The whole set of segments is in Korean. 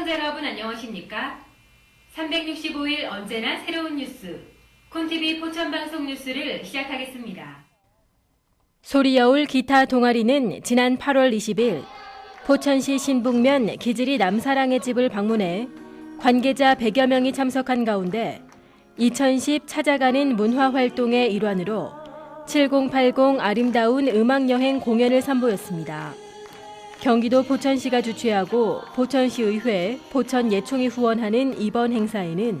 시청자 여러분 안녕하십니까? 365일 언제나 새로운 뉴스, 콘TV 포천방송 뉴스를 시작하겠습니다. 소리여울 기타 동아리는 지난 8월 20일 포천시 신북면 기지리 남사랑의 집을 방문해 관계자 100여 명이 참석한 가운데 2010 찾아가는 문화활동의 일환으로 7080 아름다운 음악여행 공연을 선보였습니다. 경기도 포천시가 주최하고 포천시의회, 포천예총이 후원하는 이번 행사에는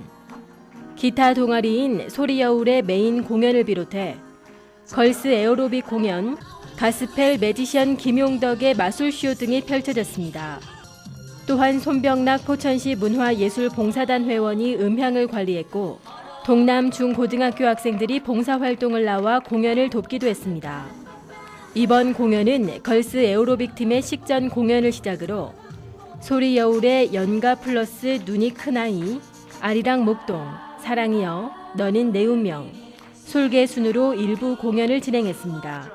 기타 동아리인 소리여울의 메인 공연을 비롯해 걸스 에어로빅 공연, 가스펠 매지션 김용덕의 마술쇼 등이 펼쳐졌습니다. 또한 손병락 포천시 문화예술봉사단 회원이 음향을 관리했고 동남 중고등학교 학생들이 봉사활동을 나와 공연을 돕기도 했습니다. 이번 공연은 걸스 에어로빅 팀의 식전 공연을 시작으로 소리 여울의 연가 플러스 눈이 큰 아이, 아리랑 목동, 사랑이여, 너는 내 운명, 솔개 순으로 일부 공연을 진행했습니다.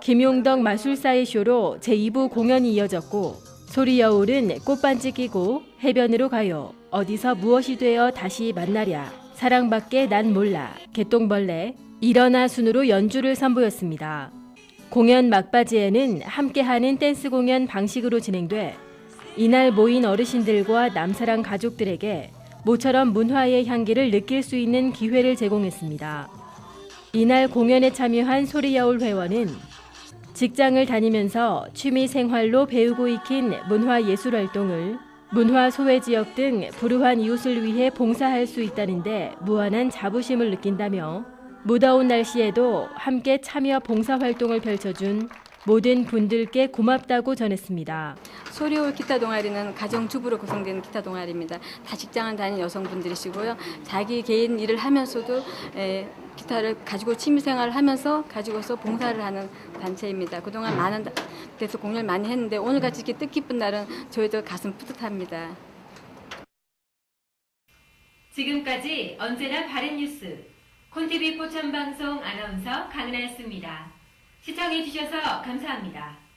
김용덕 마술사의 쇼로 제2부 공연이 이어졌고 소리 여울은 꽃반지 끼고 해변으로 가요. 어디서 무엇이 되어 다시 만나랴. 사랑밖에 난 몰라. 개똥벌레. 일어나 순으로 연주를 선보였습니다. 공연 막바지에는 함께하는 댄스 공연 방식으로 진행돼 이날 모인 어르신들과 남사랑 가족들에게 모처럼 문화의 향기를 느낄 수 있는 기회를 제공했습니다. 이날 공연에 참여한 소리여울 회원은 직장을 다니면서 취미 생활로 배우고 익힌 문화 예술 활동을 문화 소외 지역 등 불우한 이웃을 위해 봉사할 수 있다는데 무한한 자부심을 느낀다며 무더운 날씨에도 함께 참여 봉사 활동을 펼쳐준 모든 분들께 고맙다고 전했습니다. 소리올 기타 동아리는 가정주부로 구성된 기타 동아리입니다. 다 직장을 다니는 여성분들이시고요. 자기 개인 일을 하면서도 에, 기타를 가지고 취미생활을 하면서 가지고서 봉사를 하는 단체입니다. 그동안 많은 데서 공연을 많이 했는데 오늘같이 이렇게 뜻깊은 날은 저희도 가슴 뿌듯합니다. 지금까지 언제나 바른 뉴스, 콘TV 포천방송 아나운서 강은하였습니다. 시청해주셔서 감사합니다.